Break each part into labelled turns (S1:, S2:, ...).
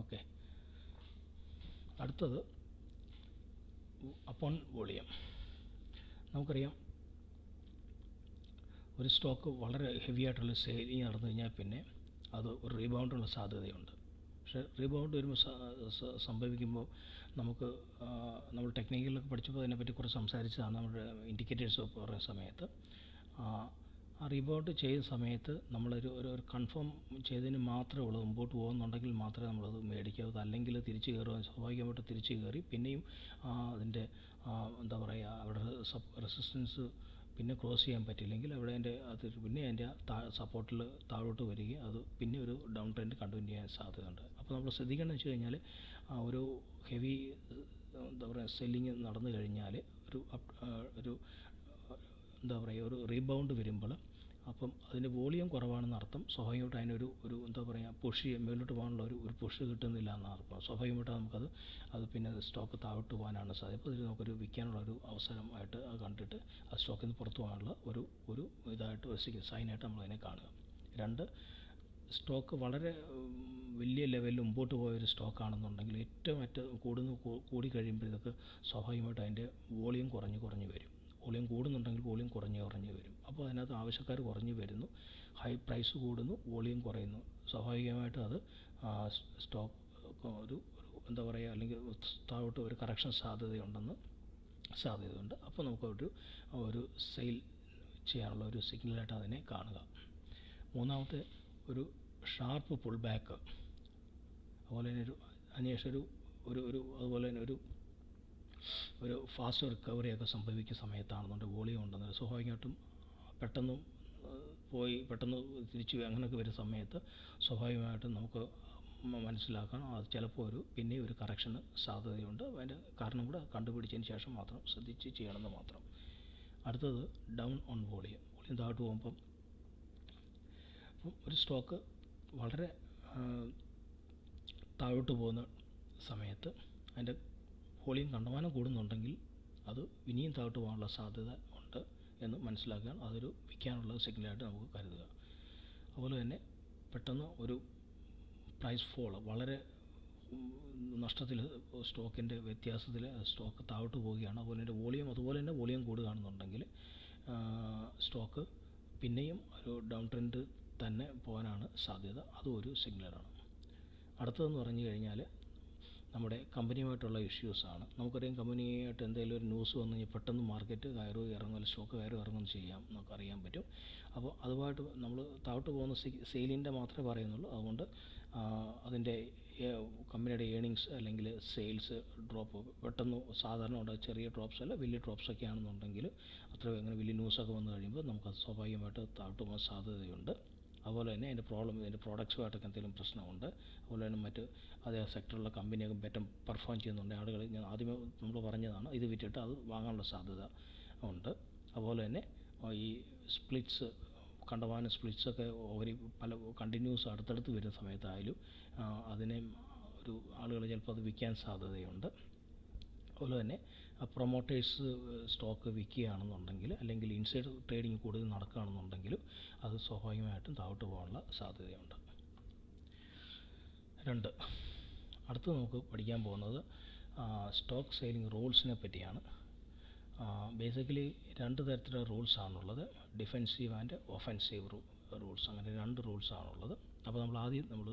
S1: Okay. അടുത്തത് upon volume. നമുക്കറിയാം ഒരു സ്റ്റോക്ക് വളരെ ഹെവി ആയിട്ടുള്ള സെയിലിംഗ് നടന്നു കഴിഞ്ഞാൽ പിന്നെ അത് ഒരു റീബൗണ്ടുള്ള സാധ്യതയുണ്ട്. പക്ഷേ റീബൗണ്ട് വരുമ്പോൾ സംഭവിക്കുമ്പോൾ നമുക്ക് നമ്മൾ ടെക്നിക്കലൊക്കെ പഠിച്ചപ്പോൾ അതിനെപ്പറ്റി കുറച്ച് സംസാരിച്ചതാണ് നമ്മുടെ ഇൻഡിക്കേറ്റേഴ്സ് പറയുന്ന സമയത്ത്. ആ, റീബൗണ്ട് ചെയ്യുന്ന സമയത്ത് നമ്മളൊരു ഒരു ഒരു കൺഫേം ചെയ്തതിന് മാത്രമേ ഉള്ളൂ മുമ്പോട്ട് പോകുന്നുണ്ടെങ്കിൽ മാത്രമേ നമ്മളത് മേടിക്കാവൂ അല്ലെങ്കിൽ തിരിച്ച് കയറുക സ്വാഭാവികമായിട്ട് തിരിച്ച് കയറി പിന്നെയും അതിന്റെ എന്താ പറയുക അവിടെ സപ് റെസിസ്റ്റൻസ് പിന്നെ ക്രോസ് ചെയ്യാൻ പറ്റില്ലെങ്കിൽ അവിടെ അതിന്റെ അത് പിന്നെ അതിന്റെ താ സപ്പോർട്ടിൽ താഴോട്ട് വരികയും അത് പിന്നെ ഒരു ഡൗൺ ട്രെൻഡ് കണ്ടിന്യൂ ചെയ്യാൻ സാധ്യതയുണ്ട്. അപ്പോൾ നമ്മൾ ശ്രദ്ധിക്കേണ്ടത് വെച്ച് കഴിഞ്ഞാൽ ഒരു ഹെവി എന്താ പറയുക സെല്ലിങ് നടന്നു കഴിഞ്ഞാൽ ഒരു ഒരു എന്താ പറയുക ഒരു റീബൗണ്ട് വരുമ്പോൾ അപ്പം അതിന്റെ വോളിയം കുറവാണെന്ന് അർത്ഥം സ്വാഭാവികമായിട്ട് അതിനൊരു ഒരു എന്താ പറയുക പുഷ് മേലോട്ട് പോകാനുള്ള ഒരു ഒരു പുഷ് കിട്ടുന്നില്ല എന്ന് അർത്ഥം. സ്വാഭാവികമായിട്ട് നമുക്കത് അത് പിന്നെ സ്റ്റോക്ക് താഴോട്ട് പോകാനാണ് സാധ്യത. അപ്പോൾ ഇതിൽ നമുക്കൊരു വിൽക്കാനുള്ള ഒരു അവസരമായിട്ട് കണ്ടിട്ട് ആ സ്റ്റോക്കിൽ നിന്ന് പുറത്തു പോകാനുള്ള ഒരു ഒരു ഇതായിട്ട് ഒരു സൈനായിട്ട് നമ്മളതിനെ കാണുക. രണ്ട് സ്റ്റോക്ക് വളരെ വലിയ ലെവലിൽ മുമ്പോട്ട് പോയ ഒരു സ്റ്റോക്കാണെന്നുണ്ടെങ്കിൽ ഏറ്റവും അറ്റ കൂടുന്ന കൂടി കഴിയുമ്പോൾ ഇതൊക്കെ സ്വാഭാവികമായിട്ട് അതിന്റെ വോളിയം കുറഞ്ഞ് കുറഞ്ഞ് വരും. വോളിയം കൂടുന്നുണ്ടെങ്കിൽ വോളിയം കുറഞ്ഞ് കുറഞ്ഞ് വരും. അപ്പോൾ അതിനകത്ത് ആവശ്യക്കാർ കുറഞ്ഞ് വരുന്നു. ഹൈ പ്രൈസ് കൂടുന്നു വോളിയം കുറയുന്നു. സ്വാഭാവികമായിട്ടും അത് സ്റ്റോക്ക് ഒരു എന്താ പറയുക അല്ലെങ്കിൽ താഴോട്ട് ഒരു കറക്ഷൻ സാധ്യതയുണ്ടെന്ന് സാധ്യതയുണ്ട്. അപ്പോൾ നമുക്കൊരു ഒരു സെയിൽ ചെയ്യാനുള്ള ഒരു സിഗ്നലായിട്ട് അതിനെ കാണുക. മൂന്നാമത്തെ ഒരു ഷാർപ്പ് പുൾ ബാക്ക്. അതുപോലെ തന്നെ ഒരു അതിനുശേഷം ഒരു ഒരു അതുപോലെ തന്നെ ഒരു ഒരു ഫാസ്റ്റ് റിക്കവറിയൊക്കെ സംഭവിക്കുന്ന സമയത്താണെന്നുണ്ടെങ്കിൽ വോളിയം ഉണ്ടെന്ന് സ്വാഭാവികമായിട്ടും പെട്ടെന്ന് പോയി പെട്ടെന്ന് തിരിച്ചു അങ്ങനെയൊക്കെ വരുന്ന സമയത്ത് സ്വാഭാവികമായിട്ടും നമുക്ക് മനസ്സിലാക്കാം മനസ്സിലാക്കാൻ അത് ചിലപ്പോൾ ഒരു പിന്നെ ഒരു കറക്ഷന് സാധ്യതയുണ്ട്. അതിന്റെ കാരണം കൂടെ കണ്ടുപിടിച്ചതിന് ശേഷം മാത്രം ശ്രദ്ധിച്ച് ചെയ്യണമെന്ന് മാത്രം. അടുത്തത് ഡൗൺ ഓൺ വോളിയം. വോളിയം താഴ്ത്തു പോകുമ്പം ഒരു സ്റ്റോക്ക് വളരെ താഴോട്ട് പോകുന്ന സമയത്ത് അതിന്റെ വോളിയം കണ്ടമാനം കൂടുന്നുണ്ടെങ്കിൽ അത് ഇനിയും താഴോട്ട് പോകാനുള്ള സാധ്യത ഉണ്ട് എന്ന് മനസ്സിലാക്കാൻ അതൊരു വിൽക്കാനുള്ള സിഗ്നലായിട്ട് നമുക്ക് കരുതുക. അതുപോലെ തന്നെ പെട്ടെന്ന് ഒരു പ്രൈസ് ഫോൾ വളരെ നഷ്ടത്തിൽ സ്റ്റോക്കിന്റെ വ്യത്യാസത്തിൽ സ്റ്റോക്ക് താഴോട്ട് പോവുകയാണ്. അതുപോലെ തന്നെ വോളിയം അതുപോലെ തന്നെ വോളിയം കൂടുകയാണെന്നുണ്ടെങ്കിൽ സ്റ്റോക്ക് പിന്നെയും ഒരു ഡൗൺ ട്രെൻഡ് തന്നെ പോകാനാണ് സാധ്യത. അതും ഒരു സിഗ്നലാണ് അടുത്തതെന്ന് പറഞ്ഞു കഴിഞ്ഞാൽ നമ്മുടെ കമ്പനിയുമായിട്ടുള്ള ഇഷ്യൂസാണ്. നമുക്കറിയാം കമ്പനിയായിട്ട് എന്തെങ്കിലും ഒരു ന്യൂസ് വന്നു കഴിഞ്ഞാൽ പെട്ടെന്ന് മാർക്കറ്റ് കയറുക ഇറങ്ങുക സ്റ്റോക്ക് കയറുക ഇറങ്ങും ചെയ്യാം നമുക്ക് അറിയാൻ പറ്റും. അപ്പോൾ അതുമായിട്ട് നമ്മൾ താഴോട്ട് പോകുന്ന സെയിലിന്റെ മാത്രമേ പറയുന്നുള്ളൂ. അതുകൊണ്ട് അതിന്റെ കമ്പനിയുടെ ഏണിങ്സ് അല്ലെങ്കിൽ സെയിൽസ് ഡ്രോപ്പ് പെട്ടെന്ന് സാധാരണ ഉണ്ട് ചെറിയ ഡ്രോപ്സ് അല്ല വലിയ ഡ്രോപ്സ് ഒക്കെ ആണെന്നുണ്ടെങ്കിൽ അത്ര അങ്ങനെ വലിയ ന്യൂസൊക്കെ വന്നു കഴിയുമ്പോൾ നമുക്ക് സ്വാഭാവികമായിട്ട് താഴോട്ട് പോകാൻ സാധ്യതയുണ്ട്. അതുപോലെ തന്നെ അതിന്റെ പ്രോബ്ലം ഇതിന്റെ പ്രോഡക്റ്റ്സുമായിട്ടൊക്കെ എന്തെങ്കിലും പ്രശ്നമുണ്ട് അതുപോലെ തന്നെ മറ്റ് അതേ സെക്ടറിലുള്ള കമ്പനിയൊക്കെ ബെറ്റർ പെർഫോം ചെയ്യുന്നുണ്ട്. ആളുകൾ ഞാൻ ആദ്യമേ നമ്മൾ പറഞ്ഞതാണ് ഇത് വിറ്റിട്ട് അത് വാങ്ങാനുള്ള സാധ്യത ഉണ്ട്. അതുപോലെ തന്നെ ഈ സ്പ്ലിറ്റ്സ് കണ്ടമാനം സ്പ്ലിറ്റ്സൊക്കെ ഓവർ പല കണ്ടിന്യൂസ് അടുത്തടുത്ത് വരുന്ന സമയത്തായാലും അതിനെ ഒരു ആളുകൾ ചിലപ്പോൾ അത് വിൽക്കാൻ സാധ്യതയുണ്ട്. അതുപോലെ തന്നെ പ്രൊമോട്ടേഴ്സ് സ്റ്റോക്ക് വിൽക്കുകയാണെന്നുണ്ടെങ്കിൽ അല്ലെങ്കിൽ ഇൻസൈഡ് ട്രേഡിംഗ് കൂടുതൽ നടക്കുകയാണെന്നുണ്ടെങ്കിൽ അത് സ്വാഭാവികമായിട്ടും താഴോട്ട് പോകാനുള്ള സാധ്യതയുണ്ട്. രണ്ട് അടുത്ത് നമുക്ക് പഠിക്കാൻ പോകുന്നത് സ്റ്റോക്ക് സെയിലിംഗ് റൂൾസിനെ പറ്റിയാണ്. ബേസിക്കലി രണ്ട് തരത്തിലുള്ള റൂൾസ് ആണുള്ളത് ഡിഫെൻസീവ് ആൻഡ് ഒഫെൻസീവ് റൂൾസ്. അങ്ങനെ രണ്ട് റൂൾസ് ആണുള്ളത്. അപ്പോൾ നമ്മൾ ആദ്യം നമ്മൾ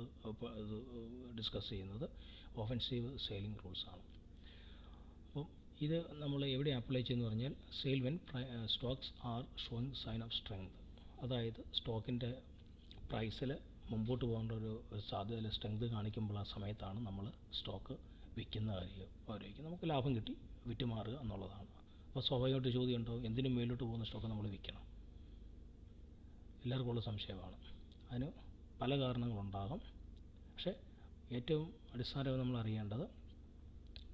S1: ഇത് ഡിസ്കസ് ചെയ്യുന്നത് ഒഫെൻസീവ് സെയിലിംഗ് ആണ്. ഇത് നമ്മൾ എവിടെ അപ്ലൈ ചെയ്യുന്നു പറഞ്ഞാൽ sell when stocks are shown sign of strength അതായത് സ്റ്റോക്കിന്റെ പ്രൈസിൽ മുമ്പോട്ട് പോകേണ്ട ഒരു സാധ്യത സ്ട്രെങ്ത് കാണിക്കുമ്പോൾ ആ സമയത്താണ് നമ്മൾ സ്റ്റോക്ക് വിൽക്കുന്ന കാര്യം നമുക്ക് ലാഭം കിട്ടി വിറ്റുമാറുക എന്നുള്ളതാണ്. അപ്പോൾ സ്വാഭാവികമായിട്ട് ചോദ്യം ഉണ്ടോ? എന്തിനും മേലോട്ട് പോകുന്ന സ്റ്റോക്ക് നമ്മൾ വിൽക്കണം? എല്ലാവർക്കും ഉള്ള സംശയമാണ്. അതിന് പല കാരണങ്ങളുണ്ടാകും. പക്ഷേ ഏറ്റവും അടിസ്ഥാനമായി നമ്മൾ അറിയേണ്ടത്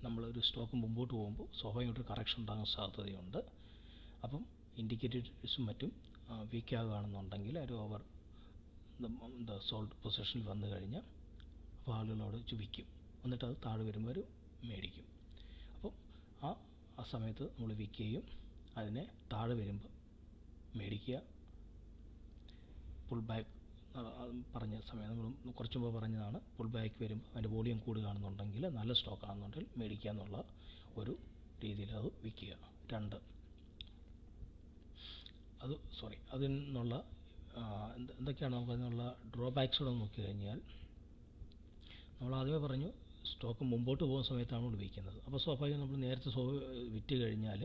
S1: നമ്മളൊരു സ്റ്റോക്ക് മുമ്പോട്ട് പോകുമ്പോൾ സ്വാഭാവികമായിട്ട് കറക്ഷൻ ഉണ്ടാകാൻ സാധ്യതയുണ്ട്. അപ്പം ഇൻഡിക്കേറ്റേഴ്സും മറ്റും വീക്കാകുകയാണെന്നുണ്ടെങ്കിൽ ഒരു ഓവർ എന്താ സോൾട്ട് പൊസിഷനിൽ വന്നു കഴിഞ്ഞാൽ അപ്പോൾ ആളുകളോട് വിൽക്കും. എന്നിട്ട് അത് താഴെ വരുമ്പോൾ ഒരു മേടിക്കും. അപ്പം ആ ആ സമയത്ത് നമ്മൾ വിൽക്കുകയും അതിനെ താഴെ വരുമ്പോൾ മേടിക്കുക പുൾ ബാക്ക് പറഞ്ഞ സമയം നമ്മൾ കുറച്ച് മുമ്പ് പറഞ്ഞതാണ് പുൾ ബാക്ക് വരുമ്പോൾ അതിന്റെ വോളിയം കൂടുകയാണെന്നുണ്ടെങ്കിൽ നല്ല സ്റ്റോക്ക് ആണെന്നുണ്ടെങ്കിൽ മേടിക്കുക എന്നുള്ള ഒരു രീതിയിൽ അത് വിൽക്കുക രണ്ട്. അത് സോറി അതിൽ നിന്നുള്ള എന്തൊക്കെയാണ് നമുക്ക് അതിനുള്ള ഡ്രോബാക്സ് കൂടെ നോക്കി കഴിഞ്ഞാൽ നമ്മൾ ആദ്യമേ പറഞ്ഞു സ്റ്റോക്ക് മുമ്പോട്ട് പോകുന്ന സമയത്താണ് നമ്മൾ വിൽക്കുന്നത് അപ്പോൾ സ്വാഭാവികം നമ്മൾ നേരത്തെ വിറ്റ് കഴിഞ്ഞാൽ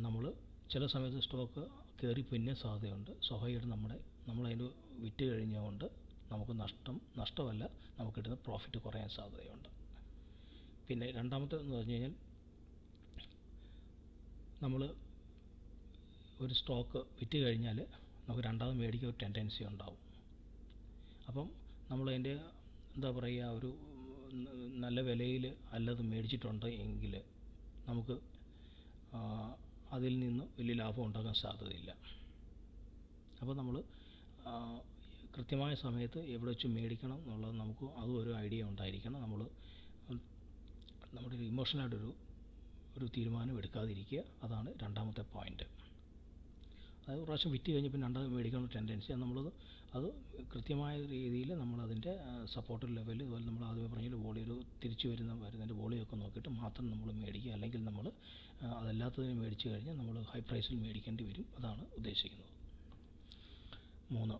S1: നമ്മൾ ചില സമയത്ത് സ്റ്റോക്ക് കയറി പിന്നെ സാധ്യതയുണ്ട്. സ്വാഭാവികമായിട്ട് നമ്മുടെ നമ്മളതിന് വിറ്റ് കഴിഞ്ഞുകൊണ്ട് നമുക്ക് നഷ്ടം നഷ്ടമല്ല നമുക്ക് കിട്ടുന്ന പ്രോഫിറ്റ് കുറയാൻ സാധ്യതയുണ്ട്. പിന്നെ രണ്ടാമത്തെ എന്ന് പറഞ്ഞു കഴിഞ്ഞാൽ നമ്മൾ ഒരു സ്റ്റോക്ക് വിറ്റ് കഴിഞ്ഞാൽ നമുക്ക് രണ്ടാമത് മേടിക്കാൻ ഒരു ടെൻഡൻസി ഉണ്ടാവും. അപ്പം നമ്മളതിന്റെ എന്താ പറയുക ഒരു നല്ല വിലയിൽ അല്ലത് മേടിച്ചിട്ടുണ്ട് എങ്കിൽ നമുക്ക് അതിൽ നിന്ന് വലിയ ലാഭം ഉണ്ടാക്കാൻ സാധ്യതയില്ല. അപ്പോൾ നമ്മൾ കൃത്യമായ സമയത്ത് എവിടെ വെച്ച് മേടിക്കണം എന്നുള്ളത് നമുക്ക് അതും ഒരു ഐഡിയ ഉണ്ടായിരിക്കണം. നമ്മൾ നമ്മുടെ ഒരു ഇമോഷണലായിട്ടൊരു ഒരു തീരുമാനം എടുക്കാതിരിക്കുക. അതാണ് രണ്ടാമത്തെ പോയിന്റ് അതായത് പ്രാവശ്യം വിറ്റ് കഴിഞ്ഞ് പിന്നെ രണ്ടാമത് മേടിക്കാനുള്ള ടെൻഡൻസി നമ്മളത് അത് കൃത്യമായ രീതിയിൽ നമ്മളതിന്റെ സപ്പോർട്ട് ലെവൽ അതുപോലെ നമ്മൾ ആദ്യമേ പറഞ്ഞ വോളി ഒരു തിരിച്ചു വരുന്ന വരുന്നതിന്റെ വോളിയൊക്കെ നോക്കിയിട്ട് മാത്രം നമ്മൾ മേടിക്കുക. അല്ലെങ്കിൽ നമ്മൾ അതല്ലാത്തതിന് മേടിച്ചു കഴിഞ്ഞാൽ നമ്മൾ ഹൈ പ്രൈസിൽ മേടിക്കേണ്ടി വരും. അതാണ് ഉദ്ദേശിക്കുന്നത്. മൂന്ന്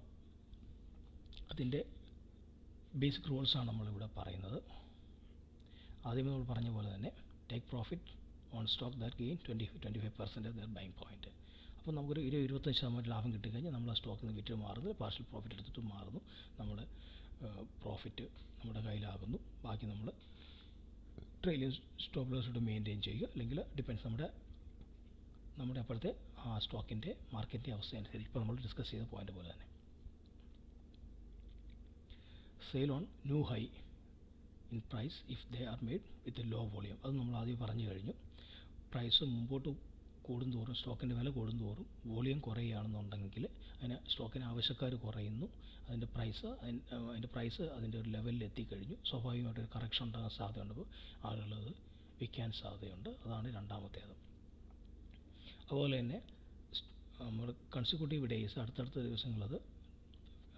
S1: അതിന്റെ ബേസിക് റൂൾസാണ് നമ്മളിവിടെ പറയുന്നത്. ആദ്യമേ നമ്മൾ പറഞ്ഞ പോലെ തന്നെ take profit on stock that gain twenty twenty five percent the buying point അപ്പോൾ നമുക്കൊരു ഇരുപത് ഇരുപത്തഞ്ച് ശതമാനം ലാഭം കിട്ടിക്കഴിഞ്ഞാൽ നമ്മൾ ആ സ്റ്റോക്കിൽ നിന്ന് വിറ്റ് മാറുന്നു പാർഷ്യൽ പ്രോഫിറ്റ് എടുത്തിട്ട് മാറുന്നു. നമ്മുടെ പ്രോഫിറ്റ് നമ്മുടെ കയ്യിലാകുന്നു. ബാക്കി നമ്മൾ ട്രെയിലിംഗ് സ്റ്റോപ്പ് ലോസ് ഇട്ട് മെയിന്റെയിൻ ചെയ്യുക. അല്ലെങ്കിൽ ഡിപ്പെൻസ് നമ്മുടെ നമ്മുടെ അപ്പോഴത്തെ ആ സ്റ്റോക്കിന്റെ മാർക്കറ്റിന്റെ അവസ്ഥ അനുസരിച്ച്. ഇപ്പോൾ നമ്മൾ ഡിസ്കസ് ചെയ്ത പോയിന്റ് പോലെ തന്നെ. Sell on new high in price if they are made with low volume അത് നമ്മൾ ആദ്യം പറഞ്ഞു കഴിഞ്ഞു. പ്രൈസ് മുമ്പോട്ട് കൂടുന്തോറും സ്റ്റോക്കിന്റെ വില കൂടുന്തോറും വോളിയം കുറയുകയാണെന്നുണ്ടെങ്കിൽ അതിന് സ്റ്റോക്കിന് ആവശ്യക്കാർ കുറയുന്നു. അതിന്റെ പ്രൈസ് അതിന്റെ പ്രൈസ് അതിന്റെ ഒരു ലെവലിൽ എത്തിക്കഴിഞ്ഞു. സ്വാഭാവികമായിട്ട് ഒരു കറക്ഷൻ ഉണ്ടാകാൻ സാധ്യതയുണ്ട്. അപ്പോൾ ആളുകളത് വിൽക്കാൻ സാധ്യതയുണ്ട്. അതാണ് രണ്ടാമത്തേത്. അതുപോലെ തന്നെ നമ്മൾ കൺസിക്യൂട്ടീവ് ഡേയ്സ് അടുത്തടുത്ത ദിവസങ്ങളത്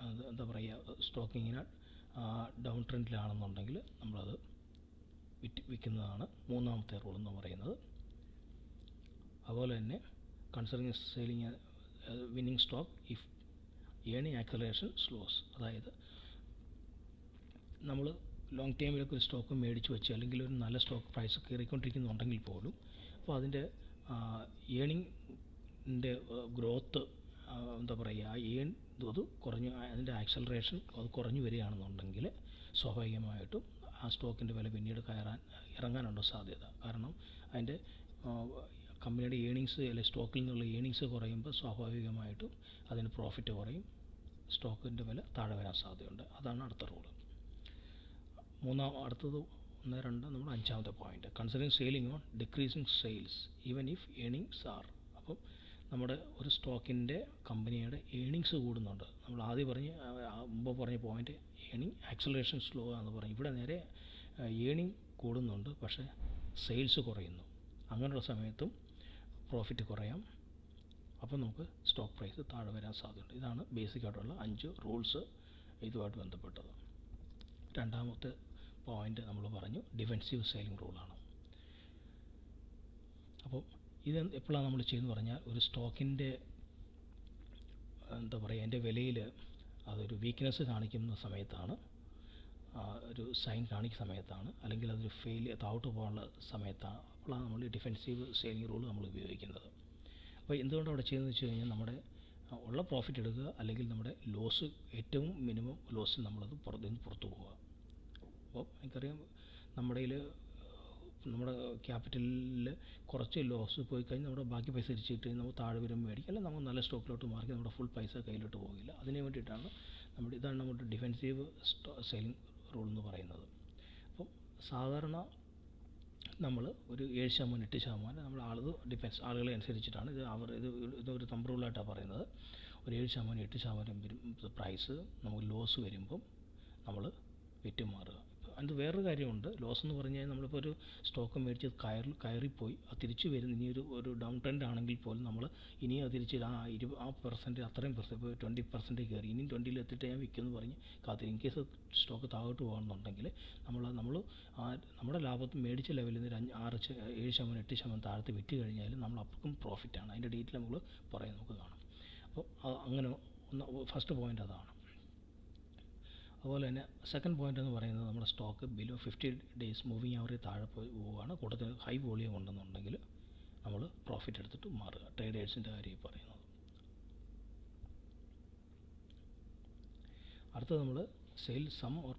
S1: അത് എന്താ പറയുക സ്റ്റോക്കിങ്ങിന് ഡൗൺ ട്രെൻഡിലാണെന്നുണ്ടെങ്കിൽ നമ്മളത് വിറ്റ് വിൽക്കുന്നതാണ് മൂന്നാമത്തെ റൂൾ എന്ന് പറയുന്നത്. അതുപോലെ തന്നെ considering selling winning stock if ഏണിങ് acceleration slows അതായത് നമ്മൾ ലോങ് ടൈമിലൊക്കെ ഒരു സ്റ്റോക്ക് മേടിച്ച് വെച്ച് അല്ലെങ്കിൽ ഒരു നല്ല സ്റ്റോക്ക് പ്രൈസ് കയറിക്കൊണ്ടിരിക്കുന്നുണ്ടെങ്കിൽ പോലും അപ്പോൾ അതിന്റെ ഏണിങ്ങിന്റെ ഗ്രോത്ത് എന്താ പറയുക ഏൺ അത് കുറഞ്ഞ് അതിന്റെ ആക്സലറേഷൻ അത് കുറഞ്ഞു വരികയാണെന്നുണ്ടെങ്കിൽ സ്വാഭാവികമായിട്ടും ആ സ്റ്റോക്കിന്റെ വില പിന്നീട് കയറാൻ ഇറങ്ങാനുണ്ട് സാധ്യത. കാരണം അതിന്റെ കമ്പനിയുടെ ഏണിങ്സ് അല്ലെങ്കിൽ സ്റ്റോക്കിൽ നിന്നുള്ള ഏണിങ്സ് കുറയുമ്പോൾ സ്വാഭാവികമായിട്ടും അതിന് പ്രോഫിറ്റ് കുറയും. സ്റ്റോക്കിന്റെ വില താഴെ വരാൻ സാധ്യതയുണ്ട്. അതാണ് അടുത്ത റൂൾ മൂന്നാം അടുത്തത് ഒന്ന് രണ്ട് നമ്മുടെ അഞ്ചാമത്തെ point considering selling on decreasing sales even if earnings are അപ്പം നമ്മുടെ ഒരു സ്റ്റോക്കിന്റെ കമ്പനിയുടെ ഏണിങ്സ് കൂടുന്നുണ്ട്. നമ്മൾ ആദ്യം പറഞ്ഞ് മുമ്പ് പറഞ്ഞ പോയിന്റ് ഏണിങ് ആക്സലറേഷൻ സ്ലോ എന്ന് പറഞ്ഞു ഇവിടെ നേരെ ഏണിങ് കൂടുന്നുണ്ട് പക്ഷേ സെയിൽസ് കുറയുന്നു. അങ്ങനെയുള്ള സമയത്തും പ്രോഫിറ്റ് കുറയാം. അപ്പോൾ നമുക്ക് സ്റ്റോക്ക് പ്രൈസ് താഴെ വരാൻ സാധ്യതയുണ്ട്. ഇതാണ് ബേസിക് ആയിട്ടുള്ള അഞ്ച് റൂൾസ് ഇതുമായിട്ട് ബന്ധപ്പെട്ടത്. രണ്ടാമത്തെ പോയിന്റ് നമ്മൾ പറഞ്ഞു ഡിഫെൻസീവ് സെയിലിംഗ് റൂളാണ് അപ്പോൾ ഇത് എപ്പോഴാണ് നമ്മൾ ചെയ്യുന്നത് പറഞ്ഞാൽ ഒരു സ്റ്റോക്കിന്റെ എന്താ പറയുക എന്റെ വിലയിൽ അതൊരു വീക്ക്നെസ് കാണിക്കുന്ന സമയത്താണ് ഒരു സൈൻ കാണിക്കുന്ന സമയത്താണ്. അല്ലെങ്കിൽ അതൊരു ഫെയിൽ താഴോട്ട് പോകാനുള്ള സമയത്താണ്. അപ്പോഴാണ് നമ്മൾ ഡിഫെൻസീവ് സെയിലിംഗ് റൂൾ നമ്മൾ ഉപയോഗിക്കുന്നത്. അപ്പോൾ എന്തുകൊണ്ട് അവിടെ ചെയ്യുന്നത് വെച്ച് കഴിഞ്ഞാൽ നമ്മുടെ ഉള്ള പ്രോഫിറ്റ് എടുക്കുക അല്ലെങ്കിൽ നമ്മുടെ ലോസ് ഏറ്റവും മിനിമം ലോസിൽ നമ്മളത് പുറത്ത് നിന്ന് പുറത്തു പോവുക. അപ്പോൾ എനിക്കറിയാം നമ്മുടെ നമ്മുടെ ക്യാപിറ്റലിൽ കുറച്ച് ലോസ് പോയി കഴിഞ്ഞാൽ നമ്മുടെ ബാക്കി പൈസ തിരിച്ചിട്ട് നമുക്ക് താഴെ വരും മേടിക്കും. അല്ലെങ്കിൽ നമ്മൾ നല്ല സ്റ്റോക്കിലോട്ട് മാറി നമ്മുടെ ഫുൾ പൈസ കയ്യിലോട്ട് പോകില്ല. അതിന് വേണ്ടിയിട്ടാണ് നമ്മുടെ ഇതാണ് നമ്മുടെ ഡിഫെൻസീവ് സെയിലിംഗ് റൂൾ എന്ന് പറയുന്നത്. അപ്പം സാധാരണ നമ്മൾ ഒരു ഏഴ് ശതമാനം എട്ട് ശതമാനം നമ്മൾ ആളത് ഡിപ്പെൻസ് ആളുകളെ അനുസരിച്ചിട്ടാണ് ഇത് അവർ ഇത് ഇതൊരു തമ്പ് റൂളായിട്ടാണ് പറയുന്നത്. ഒരു ഏഴ് ശതമാനം എട്ട് ശതമാനം വരും പ്രൈസ് നമുക്ക് ലോസ് വരുമ്പം നമ്മൾ വിറ്റ് അതിന് വേറൊരു കാര്യമുണ്ട്. ലോസ് എന്ന് പറഞ്ഞു കഴിഞ്ഞാൽ നമ്മളിപ്പോൾ ഒരു സ്റ്റോക്ക് മേടിച്ച് കയറി കയറിപ്പോയി. അത് തിരിച്ച് വരുന്ന ഇനി ഒരു ഒരു ഡൗൺ ട്രെൻഡ് ആണെങ്കിൽ പോലും നമ്മൾ ഇനിയും അത് തിരിച്ച് ആ ഇരു ആ പെർസെന്റ് അത്രയും പെർസെന്റ് ഇപ്പോൾ ട്വന്റി പെർസെന്റ് കയറി. ഇനിയും ട്വന്റിയിൽ എത്തിയിട്ട് ഞാൻ വിൽക്കുമെന്ന് പറഞ്ഞ് കാത്തിരി ഇൻ കേസ് സ്റ്റോക്ക് താഴോട്ട് പോകുന്നുണ്ടെങ്കിൽ നമ്മൾ നമ്മൾ ആ നമ്മുടെ ലാഭത്തിൽ മേടിച്ച ലെവലിൽ നിന്ന് ഒരു അഞ്ച് ആറ് ഏഴ് ശതമാനം എട്ട് ശതമാനം താഴത്ത് വിറ്റ് കഴിഞ്ഞാൽ നമ്മൾ അപ്പോഴും പ്രോഫിറ്റാണ് അതിന്റെ ഡീറ്റെയിൽ നമ്മൾ പറയാൻ നമുക്ക് കാണാം. അപ്പോൾ അങ്ങനെ ഒന്ന് ഫസ്റ്റ് പോയിന്റ് അതാണ്. അതുപോലെ തന്നെ സെക്കൻഡ് പോയിന്റ് എന്ന് പറയുന്നത് നമ്മുടെ stock below fifty days moving average താഴെ പോയി പോവുകയാണ്. കൂടുതൽ ഹൈ വോളിയം ഉണ്ടെന്നുണ്ടെങ്കിൽ നമ്മൾ പ്രോഫിറ്റ് എടുത്തിട്ട് മാറുക. ട്രേഡേഴ്സിന്റെ കാര്യം പറയുന്നത്. അടുത്തത് നമ്മൾ sell some or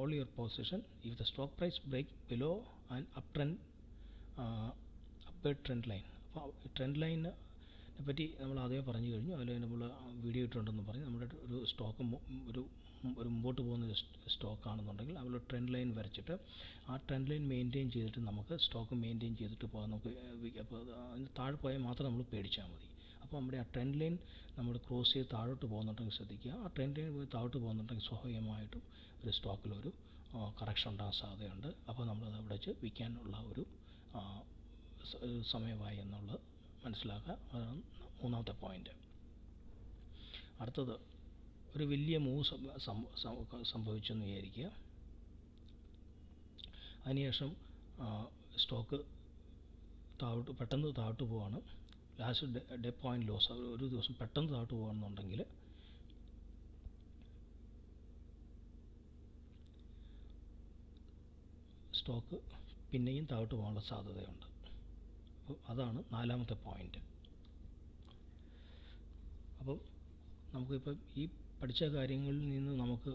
S1: all your position if the stock price break below and up trend up trend line അപ്പോൾ ട്രെൻഡ് ലൈനിനെ പറ്റി നമ്മൾ ആദ്യമേ പറഞ്ഞു കഴിഞ്ഞു. അതിൽ നമ്മൾ വീഡിയോ ഇട്ടുണ്ടെന്ന് പറഞ്ഞ്. നമ്മുടെ ഒരു സ്റ്റോക്ക് ഒരു ഒരു മുമ്പോട്ട് പോകുന്ന സ്റ്റോക്ക് ആണെന്നുണ്ടെങ്കിൽ അതിൽ ട്രെൻഡ് ലൈൻ വരച്ചിട്ട് ആ ട്രെൻഡ് ലൈൻ മെയിന്റെയിൻ ചെയ്തിട്ട് നമുക്ക് സ്റ്റോക്ക് മെയിന്റെയിൻ ചെയ്തിട്ട് പോകാൻ നമുക്ക് അപ്പോൾ അത് അതിന് താഴെ പോയാൽ മാത്രം നമ്മൾ പേടിച്ചാൽ മതി. അപ്പോൾ നമ്മുടെ ആ ട്രെൻഡ് ലൈൻ നമ്മൾ ക്രോസ് ചെയ്ത് താഴോട്ട് പോകുന്നുണ്ടെങ്കിൽ ശ്രദ്ധിക്കുക. ആ ട്രെൻഡ് ലൈൻ പോയി താഴോട്ട് പോകുന്നുണ്ടെങ്കിൽ സ്വാഭാവികമായിട്ടും ഒരു സ്റ്റോക്കിലൊരു കറക്ഷൻ ഉണ്ടാകാൻ സാധ്യതയുണ്ട്. അപ്പോൾ നമ്മളത് അവിടെ വെച്ച് വിൽക്കാനുള്ള ഒരു ഒരു സമയമായി എന്നുള്ളത് മനസ്സിലാക്കുക. അതാണ് മൂന്നാമത്തെ പോയിന്റ് അടുത്തത് ഒരു വലിയ മൂവ് സംഭവിച്ചെന്ന് വിചാരിക്കുക. അതിനുശേഷം സ്റ്റോക്ക് താഴോട്ട് പെട്ടെന്ന് താഴോട്ട് പോവാണ്. ലാസ്റ്റ് ഡെ പോയിന്റ് ലോസ് ഒരു ദിവസം പെട്ടെന്ന് താഴോട്ട് പോകുകയാണെന്നുണ്ടെങ്കിൽ സ്റ്റോക്ക് പിന്നെയും താഴോട്ട് പോകാനുള്ള സാധ്യതയുണ്ട്. അപ്പോൾ അതാണ് നാലാമത്തെ പോയിന്റ്. അപ്പം നമുക്കിപ്പം ഈ പഠിച്ച കാര്യങ്ങളിൽ നിന്ന് നമുക്ക്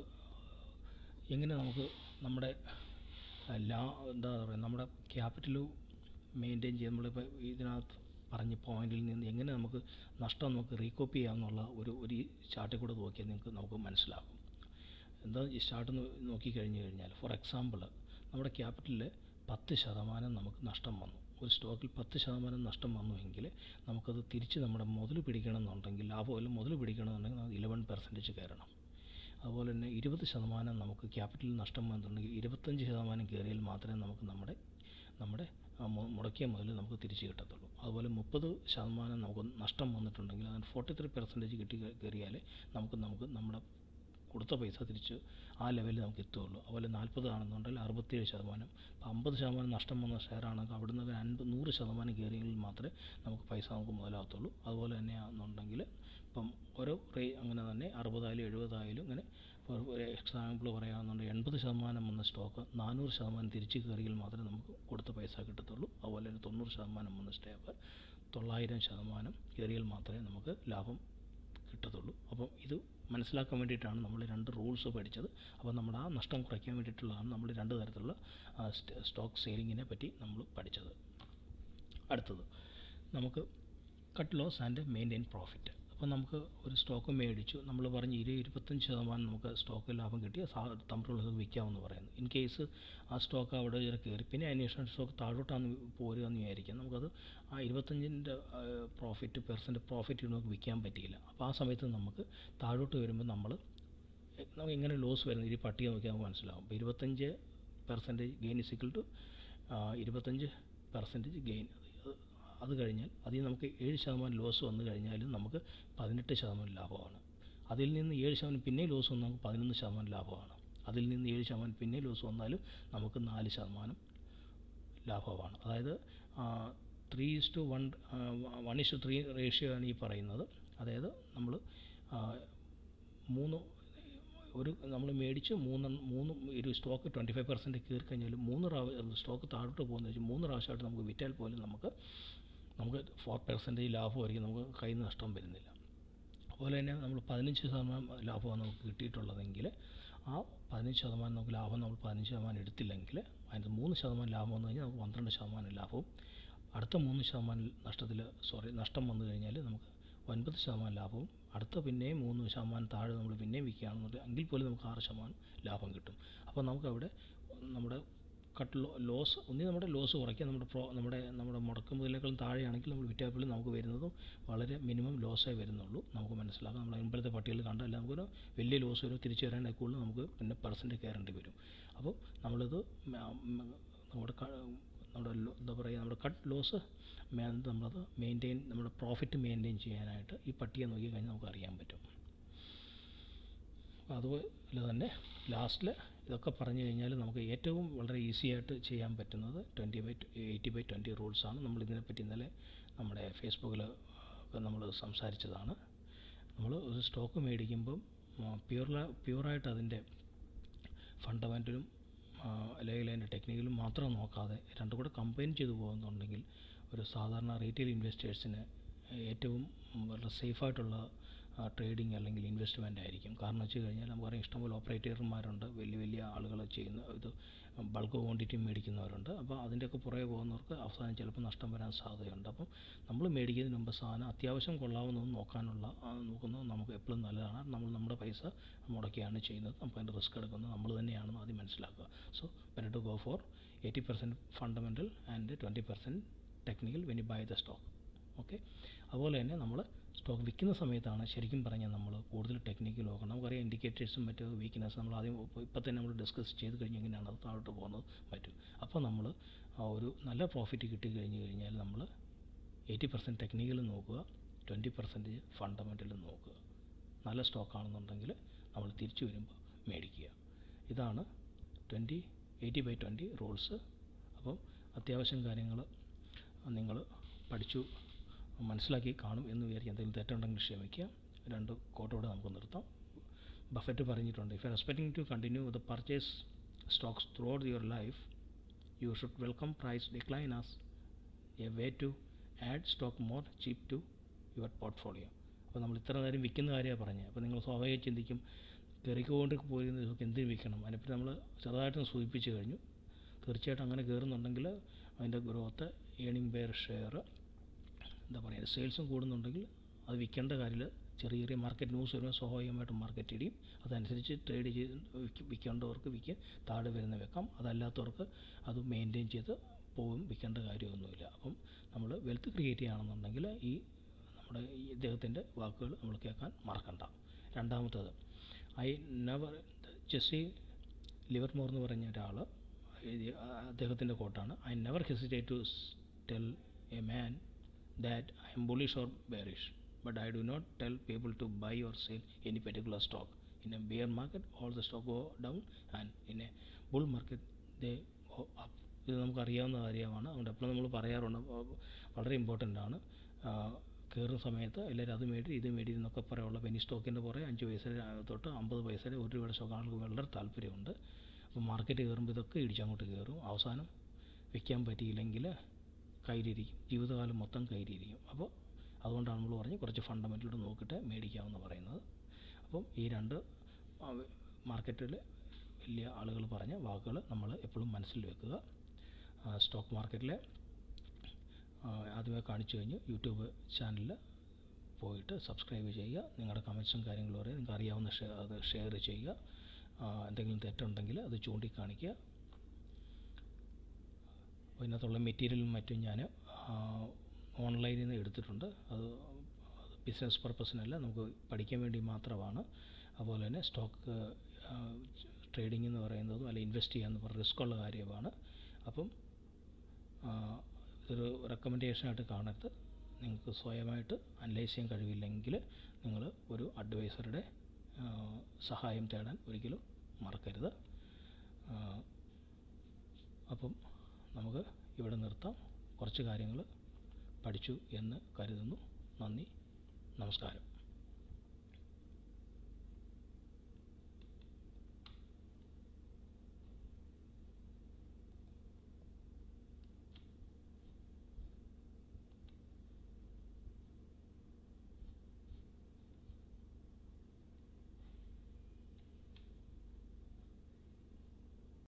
S1: എങ്ങനെ നമുക്ക് നമ്മുടെ ലാ എന്താ പറയുക നമ്മുടെ ക്യാപിറ്റൽ മെയിന്റെയിൻ ചെയ്ത് നമ്മളിപ്പോൾ ഇതിനകത്ത് പറഞ്ഞ പോയിന്റിൽ നിന്ന് എങ്ങനെ നമുക്ക് നഷ്ടം നമുക്ക് റീകോപ്പ് ചെയ്യാമെന്നുള്ള ഒരു ഒരു ചാർട്ടിൽ കൂടെ നോക്കിയാൽ നിങ്ങൾക്ക് നമുക്ക് മനസ്സിലാകും. എന്താ ഈ ചാർട്ട് നോക്കി കഴിഞ്ഞു കഴിഞ്ഞാൽ ഫോർ എക്സാമ്പിൾ നമ്മുടെ ക്യാപിറ്റലിൽ പത്ത് ശതമാനം നമുക്ക് നഷ്ടം വന്നു. ഒരു സ്റ്റോക്കിൽ പത്ത് ശതമാനം നഷ്ടം വന്നുവെങ്കിൽ നമുക്കത് തിരിച്ച് നമ്മുടെ മുതൽ പിടിക്കണമെന്നുണ്ടെങ്കിൽ ലാഭമല്ല മുതൽ പിടിക്കണമെന്നുണ്ടെങ്കിൽ നമുക്ക് ഇലവൻ പെർസെന്റേജ് കയറണം. അതുപോലെ തന്നെ ഇരുപത് ശതമാനം നമുക്ക് ക്യാപിറ്റൽ നഷ്ടം വന്നിട്ടുണ്ടെങ്കിൽ ഇരുപത്തഞ്ച് ശതമാനം കയറിയാൽ മാത്രമേ നമുക്ക് നമ്മുടെ നമ്മുടെ മുടക്കിയ മുതൽ നമുക്ക് തിരിച്ച് കിട്ടത്തുള്ളൂ. അതുപോലെ മുപ്പത് ശതമാനം നമുക്ക് നഷ്ടം വന്നിട്ടുണ്ടെങ്കിൽ അതിന് ഫോർട്ടി ത്രീ പെർസെന്റേജ് കിട്ടി കയറിയാൽ നമുക്ക് നമുക്ക് നമ്മുടെ കൊടുത്ത പൈസ തിരിച്ച് ആ ലെവലിൽ നമുക്ക് എത്തുകയുള്ളൂ. അതുപോലെ നാൽപ്പത് ആണെന്നുണ്ടെങ്കിൽ അറുപത്തേഴ് ശതമാനം. ഇപ്പോൾ അമ്പത് ശതമാനം നഷ്ടം വന്ന ഷെയർ ആണെങ്കിൽ അവിടുന്ന് ഒരു അൻപത് നൂറ് ശതമാനം കയറിയെങ്കിൽ മാത്രമേ നമുക്ക് പൈസ നമുക്ക് മുതലാകത്തുള്ളൂ. അതുപോലെ തന്നെയാണെന്നുണ്ടെങ്കിൽ ഇപ്പം ഓരോ റേ അങ്ങനെ തന്നെ അറുപതായാലും എഴുപതായാലും ഇങ്ങനെ ഒരു എക്സാമ്പിൾ പറയുകയാണെന്നുണ്ടെങ്കിൽ എൺപത് ശതമാനം വന്ന സ്റ്റോക്ക് നാനൂറ് ശതമാനം തിരിച്ച് കയറിയിൽ മാത്രമേ നമുക്ക് കൊടുത്ത പൈസ കിട്ടത്തുള്ളൂ. അതുപോലെ തന്നെ തൊണ്ണൂറ് ശതമാനം വന്ന സ്റ്റോക്ക് തൊള്ളായിരം ശതമാനം കയറിയാൽ മാത്രമേ നമുക്ക് ലാഭം കിട്ടത്തുള്ളൂ. അപ്പോൾ ഇത് മനസ്സിലാക്കാൻ വേണ്ടിയിട്ടാണ് നമ്മൾ രണ്ട് റൂൾസ് പഠിച്ചത്. അപ്പോൾ നമ്മൾ ആ നഷ്ടം കുറയ്ക്കാൻ വേണ്ടിയിട്ടുള്ളതാണ് നമ്മൾ രണ്ട് തരത്തിലുള്ള സ്റ്റോക്ക് സെയിലിങ്ങിനെ പറ്റി നമ്മൾ പഠിച്ചത്. അടുത്തത് നമുക്ക് cut loss and maintain profit അപ്പോൾ നമുക്ക് ഒരു സ്റ്റോക്ക് മേടിച്ചു. നമ്മൾ പറഞ്ഞ് ഇരു ഇരുപത്തഞ്ച് ശതമാനം നമുക്ക് സ്റ്റോക്ക് ലാഭം കിട്ടിയ സാ തമ്മിലുള്ള വിൽക്കാമെന്ന് പറയുന്നു. ഇൻ കേസ് ആ സ്റ്റോക്ക് അവിടെ കയറി പിന്നെ അതിനുശേഷം സ്റ്റോക്ക് താഴോട്ടാണ് പോരുക എന്ന് വിചാരിക്കാം. നമുക്കത് ആ ഇരുപത്തഞ്ചിന്റെ പ്രോഫിറ്റ് പെർസെന്റ് പ്രോഫിറ്റ് നമുക്ക് വിൽക്കാൻ പറ്റിയില്ല. അപ്പോൾ ആ സമയത്ത് നമുക്ക് താഴോട്ട് വരുമ്പോൾ നമ്മൾ നമുക്ക് ഇങ്ങനെ ലോസ് വരുന്നത്? ഈ പട്ടിക നോക്കിയാൽ നമുക്ക് മനസ്സിലാവും. അപ്പോൾ ഇരുപത്തഞ്ച് percentage gain is equal to ഇരുപത്തഞ്ച് പെർസെന്റേജ് ഗെയിൻ അത് കഴിഞ്ഞാൽ അതിൽ നമുക്ക് ഏഴ് ശതമാനം ലോസ് വന്നു കഴിഞ്ഞാലും നമുക്ക് പതിനെട്ട് ശതമാനം ലാഭമാണ്. അതിൽ നിന്ന് ഏഴ് ശതമാനം പിന്നെ ലോസ് വന്നാൽ നമുക്ക് പതിനൊന്ന് ശതമാനം ലാഭമാണ്. അതിൽ നിന്ന് ഏഴ് ശതമാനം പിന്നെ ലോസ് വന്നാലും നമുക്ക് നാല് ശതമാനം ലാഭമാണ്. അതായത് three is to one one is to three ratio ആണ് ഈ പറയുന്നത്. അതായത് നമ്മൾ മൂന്ന് ഒരു നമ്മൾ മേടിച്ച് മൂന്ന് മൂന്ന് ഒരു സ്റ്റോക്ക് ട്വന്റി ഫൈവ് പെർസെന്റ് കയറി കഴിഞ്ഞാൽ മൂന്ന് പ്രാവശ്യം സ്റ്റോക്ക് താഴോട്ട് പോകുന്ന വെച്ചാൽ മൂന്ന് പ്രാവശ്യമായിട്ട് നമുക്ക് വിറ്റാൽ പോലും നമുക്ക് നമുക്ക് ഫോർ പെർസെന്റേജ് ലാഭമായിരിക്കും നമുക്ക് കയ്യിൽ നിന്ന് നഷ്ടം വരുന്നില്ല. അതുപോലെ തന്നെ നമ്മൾ പതിനഞ്ച് ശതമാനം ലാഭമാണ് നമുക്ക് കിട്ടിയിട്ടുള്ളതെങ്കിൽ ആ പതിനഞ്ച് ശതമാനം നമുക്ക് ലാഭം നമ്മൾ പതിനഞ്ച് ശതമാനം എടുത്തില്ലെങ്കിൽ അതിന്റെ മൂന്ന് ശതമാനം ലാഭം വന്നു കഴിഞ്ഞാൽ നമുക്ക് പന്ത്രണ്ട് ശതമാനം ലാഭവും അടുത്ത മൂന്ന് ശതമാനം നഷ്ടത്തിൽ സോറി നഷ്ടം വന്നു കഴിഞ്ഞാൽ നമുക്ക് ഒൻപത് ശതമാനം ലാഭവും അടുത്ത പിന്നെയും മൂന്ന് ശതമാനം താഴെ നമ്മൾ പിന്നെയും വിൽക്കുകയാണെന്നുണ്ടെങ്കിൽ എങ്കിൽ പോലും നമുക്ക് ആറ് ശതമാനം ലാഭം കിട്ടും. അപ്പോൾ നമുക്കവിടെ നമ്മുടെ കട്ട് ലോസ് ഒന്നി നമ്മുടെ ലോസ് കുറയ്ക്കുക. നമ്മുടെ പ്രോ നമ്മുടെ നമ്മുടെ മുടക്ക് മുതലേക്കാളും താഴെയാണെങ്കിൽ നമ്മൾ വിറ്റാപ്പിൽ നമുക്ക് വരുന്നതും വളരെ മിനിമം ലോസേ വരുന്നുള്ളൂ. നമുക്ക് മനസ്സിലാക്കാം. നമ്മൾ മുമ്പിലത്തെ പട്ടികയിൽ കണ്ടല്ല നമുക്കൊരു വലിയ ലോസ് വരും. തിരിച്ചു വരാനൊക്കെ കൂടുതൽ നമുക്ക് പിന്നെ പെർസെന്റ് കയറേണ്ടി വരും. അപ്പോൾ നമ്മളിത് നമ്മുടെ നമ്മുടെ എന്താ പറയുക നമ്മുടെ കട്ട് ലോസ് നമ്മളത് മെയിന്റെയിൻ നമ്മുടെ പ്രോഫിറ്റ് മെയിന്റെയിൻ ചെയ്യാനായിട്ട് ഈ പട്ടിയെ നോക്കി കഴിഞ്ഞാൽ നമുക്ക് അറിയാൻ പറ്റും അതുപോലെ തന്നെ ലാസ്റ്റിൽ ഇതൊക്കെ പറഞ്ഞു കഴിഞ്ഞാൽ നമുക്ക് ഏറ്റവും വളരെ ഈസി ആയിട്ട് ചെയ്യാൻ പറ്റുന്നത് twenty by eighty by twenty റൂൾസാണ് നമ്മൾ ഇതിനെപ്പറ്റി ഇന്നലെ നമ്മുടെ ഫേസ്ബുക്കിൽ നമ്മൾ സംസാരിച്ചതാണ്. നമ്മൾ ഒരു സ്റ്റോക്ക് മേടിക്കുമ്പം പ്യൂർല പ്യൂറായിട്ട് അതിന്റെ ഫണ്ടമെന്റലും അല്ലെങ്കിൽ അതിന്റെ ടെക്നിക്കലും മാത്രം നോക്കാതെ രണ്ടും കൂടെ കമ്പൈൻ ചെയ്തു പോകുന്നുണ്ടെങ്കിൽ ഒരു സാധാരണ റീറ്റെയിൽ ഇൻവെസ്റ്റേഴ്സിന് ഏറ്റവും വളരെ സേഫായിട്ടുള്ള ട്രേഡിംഗ് അല്ലെങ്കിൽ ഇൻവെസ്റ്റ്മെന്റ് ആയിരിക്കും. കാരണം വെച്ച് കഴിഞ്ഞാൽ നമുക്ക് നമുക്കറിയാം ഇഷ്ടംപോലെ ഓപ്പറേറ്റർമാരുണ്ട് വലിയ വലിയ ആളുകൾ ചെയ്യുന്ന ഇത് ബൾക്ക് ക്വാണ്ടിറ്റി മേടിക്കുന്നവരുണ്ട്. അപ്പോൾ അതിന്റെയൊക്കെ പുറകെ പോകുന്നവർക്ക് അവസാനം ചിലപ്പോൾ നഷ്ടം വരാൻ സാധ്യതയുണ്ട്. അപ്പം നമ്മൾ മേടിക്കുന്നതിന് മുമ്പ് സാധനം അത്യാവശ്യം കൊള്ളാവുന്നതും നോക്കാനുള്ള നോക്കുന്നത് നമുക്ക് എപ്പോഴും നല്ലതാണ്. നമ്മൾ നമ്മുടെ പൈസ മുടക്കിയാണ് ചെയ്യുന്നത്. നമുക്ക് അതിന്റെ റിസ്ക് എടുക്കുന്നത് നമ്മൾ തന്നെയാണെന്ന് ആദ്യം മനസ്സിലാക്കുക. So better to go for eighty percent fundamental and twenty percent technical when you buy the stock okay അതുപോലെ തന്നെ നമ്മൾ സ്റ്റോക്ക് വിൽക്കുന്ന സമയത്താണ് ശരിക്കും പറഞ്ഞാൽ നമ്മൾ കൂടുതൽ ടെക്നിക്കൽ നോക്കണം നമുക്കറിയാം ഇൻഡിക്കേറ്റേഴ്സും മറ്റ് വീക്ക്നെസ് നമ്മൾ ആദ്യം ഇപ്പം തന്നെ നമ്മൾ ഡിസ്കസ് ചെയ്ത് കഴിഞ്ഞ് എങ്ങനെയാണ് അത് താഴോട്ട് പോകുന്നത് പറ്റും. അപ്പോൾ നമ്മൾ ഒരു നല്ല പ്രോഫിറ്റ് കിട്ടി കഴിഞ്ഞ് കഴിഞ്ഞാൽ നമ്മൾ എയ്റ്റി പെർസെന്റ് ടെക്നിക്കൽ നോക്കുക ട്വന്റി പെർസെന്റേജ് ഫണ്ടമെന്റൽ നോക്കുക. നല്ല സ്റ്റോക്കാണെന്നുണ്ടെങ്കിൽ നമ്മൾ തിരിച്ചു വരുമ്പോൾ മേടിക്കുക. ഇതാണ് twenty eighty by twenty rules അപ്പം അത്യാവശ്യം കാര്യങ്ങൾ നിങ്ങൾ പഠിച്ചു മനസ്സിലാക്കി കാണും എന്ന് വിചാരിക്കും എന്തെങ്കിലും തെറ്റുണ്ടെങ്കിൽ ക്ഷമിക്കുക. രണ്ട് കോട്ടോടെ നമുക്ക് നിർത്താം. ബഫറ്റ് പറഞ്ഞിട്ടുണ്ട് if you expecting to continue the purchase stocks throughout your life you should welcome price decline as a way to add stock more cheap to your portfolio അപ്പോൾ നമ്മൾ ഇത്ര നേരം വിൽക്കുന്ന കാര്യമാണ് പറഞ്ഞത്. അപ്പോൾ നിങ്ങൾ സ്വാഭാവികം ചിന്തിക്കും കയറിക്കൊണ്ട് പോയിരുന്ന ദിവസം എന്തിന് വിൽക്കണം? അതിനെപ്പറ്റി നമ്മൾ ചെറുതായിട്ടൊന്ന് സൂചിപ്പിച്ച് കഴിഞ്ഞു. തീർച്ചയായിട്ടും അങ്ങനെ കയറുന്നുണ്ടെങ്കിൽ അതിന്റെ ഗ്രോത്ത് ഏണിംഗ് ബെയർ ഷെയർ എന്താ പറയുക സെയിൽസും കൂടുന്നുണ്ടെങ്കിൽ അത് വിൽക്കേണ്ട കാര്യത്തിൽ ചെറിയ ചെറിയ മാർക്കറ്റ് ന്യൂസ് വരുമ്പോൾ സ്വാഭാവികമായിട്ടും മാർക്കറ്റ് ഇടിയും. അതനുസരിച്ച് ട്രേഡ് ചെയ്ത് വിൽക്കേണ്ടവർക്ക് വിൽക്കും താഴെ വരുന്ന വെക്കാം. അതല്ലാത്തവർക്ക് അത് മെയിന്റെയിൻ ചെയ്ത് പോകും വിൽക്കേണ്ട കാര്യമൊന്നുമില്ല. അപ്പം നമ്മൾ വെൽത്ത് ക്രിയേറ്റ് ചെയ്യുകയാണെന്നുണ്ടെങ്കിൽ ഈ നമ്മുടെ ഈ ഇദ്ദേഹത്തിന്റെ വാക്കുകൾ നമ്മൾ കേൾക്കാൻ മറക്കണ്ട. രണ്ടാമത്തത് ഐ നെവർ ജെസ്സി ലിവർമോർ എന്ന് പറഞ്ഞ ഒരാൾ അദ്ദേഹത്തിന്റെ കോട്ടാണ് I never hesitate to tell a man that I am bullish or bearish, but I do not tell people to buy or sell any particular stock. In a bear market, all the stock go down, and in a bull market, they go up. ഇത് നമുക്ക് അറിയാവുന്ന കാര്യമാണ്. അതുകൊണ്ട് എപ്പോഴും നമ്മൾ പറയാറുണ്ട്. വളരെ important ആണ്. കയറുന്ന സമയത്ത് എല്ലാവരും അത് മേടി ഇത് മേടി എന്നൊക്കെ പറയാനുള്ള പെനി സ്റ്റോക്കിന്റെ പുറകെ അഞ്ച് പൈസ തൊട്ട് അമ്പത് പൈസ ഒരു രൂപയുടെ സ്റ്റോക്ക് ആൾക്ക് വളരെ താല്പര്യമുണ്ട്. അപ്പോൾ മാർക്കറ്റ് കയറുമ്പോൾ ഇതൊക്കെ ഇടിച്ചങ്ങോട്ട് കയറും അവസാനം വിൽക്കാൻ പറ്റിയില്ലെങ്കിൽ കയ്യിലിരിക്കും. ജീവിതകാലം മൊത്തം കയ്യിലിരിക്കും. അപ്പോൾ അതുകൊണ്ടാണ് നമ്മൾ പറഞ്ഞ് കുറച്ച് ഫണ്ടമെന്റലോട്ട് നോക്കിയിട്ട് മേടിക്കാമെന്ന് പറയുന്നത്. അപ്പം ഈ രണ്ട് മാർക്കറ്റിൽ വലിയ ആളുകൾ പറഞ്ഞ വാക്കുകൾ നമ്മൾ എപ്പോഴും മനസ്സിൽ വെക്കുക. സ്റ്റോക്ക് മാർക്കറ്റിലെ ആദ്യമേ കാണിച്ചു കഴിഞ്ഞ്. യൂട്യൂബ് ചാനലിൽ പോയിട്ട് സബ്സ്ക്രൈബ് ചെയ്യുക. നിങ്ങളുടെ കമൻസും കാര്യങ്ങളും പറയുക നിങ്ങൾക്ക് അറിയാവുന്ന ഷെയർ ചെയ്യുക. എന്തെങ്കിലും തെറ്റുണ്ടെങ്കിൽ അത് ചൂണ്ടിക്കാണിക്കുക. ഇതിനകത്തുള്ള മെറ്റീരിയലും മറ്റും ഞാൻ ഓൺലൈനിൽ നിന്ന് എടുത്തിട്ടുണ്ട്. അത് ബിസിനസ് പർപ്പസിനല്ല നമുക്ക് പഠിക്കാൻ വേണ്ടി മാത്രമാണ്. അതുപോലെ തന്നെ സ്റ്റോക്ക് ട്രേഡിംഗ് എന്ന് പറയുന്നതും അല്ല ഇൻവെസ്റ്റ് ചെയ്യുക എന്ന് പറയുന്ന റിസ്ക് ഉള്ള കാര്യമാണ്. അപ്പം ഇതൊരു റെക്കമെൻഡേഷനായിട്ട് കാണരുത്. നിങ്ങൾക്ക് സ്വയമായിട്ട് അനലൈസ് ചെയ്യാൻ കഴിവില്ലെങ്കിൽ നിങ്ങൾ ഒരു അഡ്വൈസറുടെ സഹായം തേടാൻ ഒരിക്കലും മറക്കരുത്. അപ്പം നമുക്ക് ഇവിടെ നിർത്താം. കുറച്ച് കാര്യങ്ങൾ പഠിച്ചു എന്ന് കരുതുന്നു. നന്ദി. നമസ്കാരം.